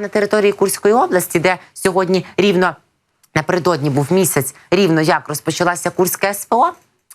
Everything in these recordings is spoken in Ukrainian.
На території Курської області, де сьогодні рівно напередодні був місяць, рівно як розпочалася Курська СВО.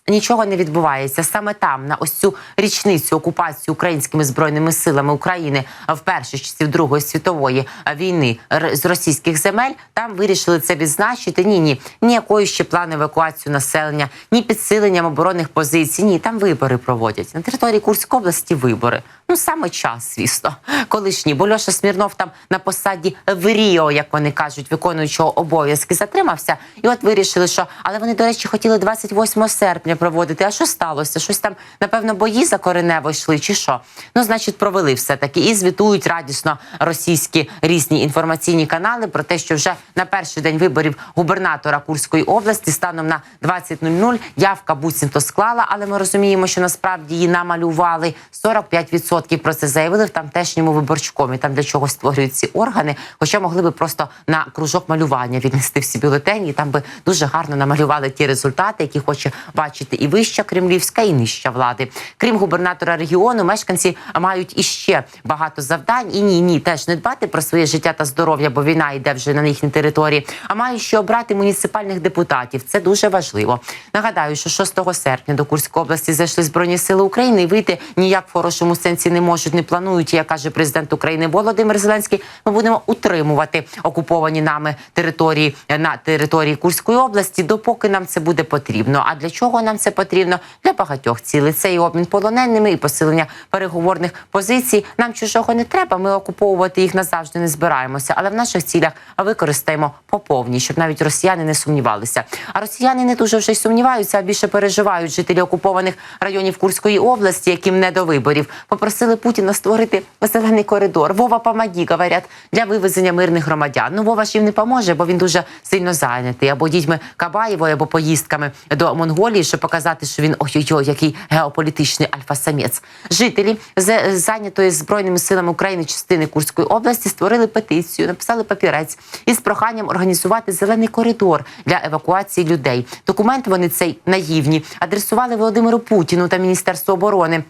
Нічого не відбувається саме там, на ось цю річницю окупації українськими збройними силами України вперше з часів Другої світової війни з російських земель. Там вирішили це відзначити. Ні, ні, ніякої ще плану евакуацію населення, ні підсиленням оборонних позицій. Ні, там вибори проводять на території Курської області. Вибори. Ну саме час, звісно, колишній. Бо Льоша Смірнов там на посаді в Ріо, як вони кажуть, виконуючого обов'язки, затримався. І от вирішили, що але вони, до речі, хотіли 28 серпня проводити. А що сталося? Щось там, напевно, бої за коренево йшли, чи що? Ну, значить, провели все таки і звітують радісно російські різні інформаційні канали про те, що вже на перший день виборів губернатора Курської області станом на 20.00 явка буцімто склала, але ми розуміємо, що насправді її намалювали 45% про це заявили в тамтешньому виборчкомі. Там для чого створюють ці органи, хоча могли би просто на кружок малювання віднести всі бюлетені. і Там би дуже гарно намалювали ті результати, які хоче бачити і вища кремлівська, і нижча влади. Крім губернатора регіону, мешканці мають іще багато завдань. І ні, ні, теж не дбати про своє життя та здоров'я, бо війна йде вже на їхній території. А мають ще обрати муніципальних депутатів. Це дуже важливо. Нагадаю, що 6 серпня до Курської області зайшли збройні сили України і вийти ніяк в хорошому сенсі не можуть, не планують. Як каже президент України Володимир Зеленський, ми будемо утримувати окуповані нами території на території Курської області, допоки нам це буде потрібно. А для чого нам це потрібно? Для багатьох цілей. Це і обмін полоненими, і посилення переговорних позицій. Нам чужого не треба. Ми окуповувати їх назавжди не збираємося, але в наших цілях використаємо по повній, щоб навіть росіяни не сумнівалися. А росіяни не дуже вже й сумніваються, а більше переживають жителі окупованих районів Курської області, яким не до виборів. Попросили Путіна створити зелений коридор. Вова помоги, говорять, для вивезення мирних громадян. Ну Вова ж їм не поможе, бо він дуже сильно зайнятий або дітьми Кабаєвої, або поїздками до Монголії, щоб показати, що він ой-ой-ой, який геополітичний альфа-самець. Жителі з зайнятої збройними силами України частини Курської області створили петицію, написали папірець із проханням організувати зелений коридор для евакуації людей. Документ вони цей наївні адресували Володимиру Путіну та Міністерству оборони.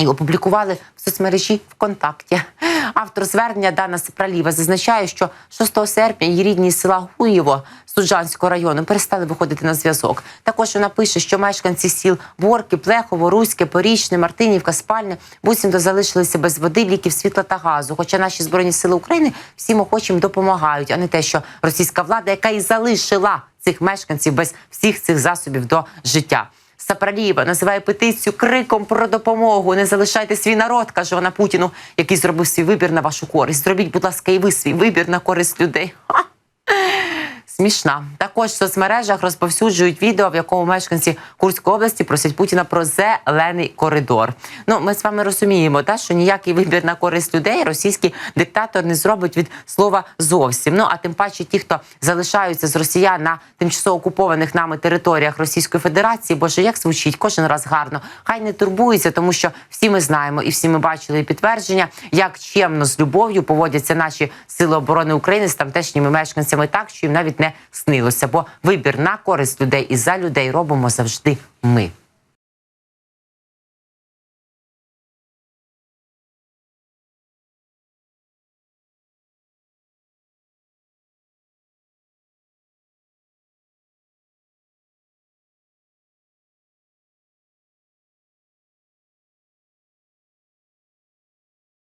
І опублікували в соцмережі ВКонтакті. Автор звернення Дана Сепраліва зазначає, що 6 серпня її рідні села Гуєво Суджанського району перестали виходити на зв'язок. Також вона пише, що мешканці сіл Борки, Плехово, Руське, Порічне, Мартинівка, Спальне буцімто залишилися без води, ліків, світла та газу. Хоча наші збройні сили України всім охочим допомагають, а не те, що російська влада, яка і залишила цих мешканців без всіх цих засобів до життя. Сапралієва називає петицію криком про допомогу. Не залишайте свій народ, каже вона Путіну, який зробив свій вибір на вашу користь. Зробіть, будь ласка, і ви свій вибір на користь людей. Смішна. Також в соцмережах розповсюджують відео, в якому мешканці Курської області просять Путіна про зелений коридор. Ну, ми з вами розуміємо, та, що ніякий вибір на користь людей російський диктатор не зробить від слова зовсім. Ну а тим паче ті, хто залишаються з росіян на тимчасово окупованих нами територіях Російської Федерації, боже, як звучить кожен раз гарно. Хай не турбуються, тому що всі ми знаємо і всі ми бачили підтвердження, як чемно з любов'ю поводяться наші сили оборони України з тамтешніми мешканцями, так що їм навіть снилося. Бо вибір на користь людей і за людей робимо завжди ми.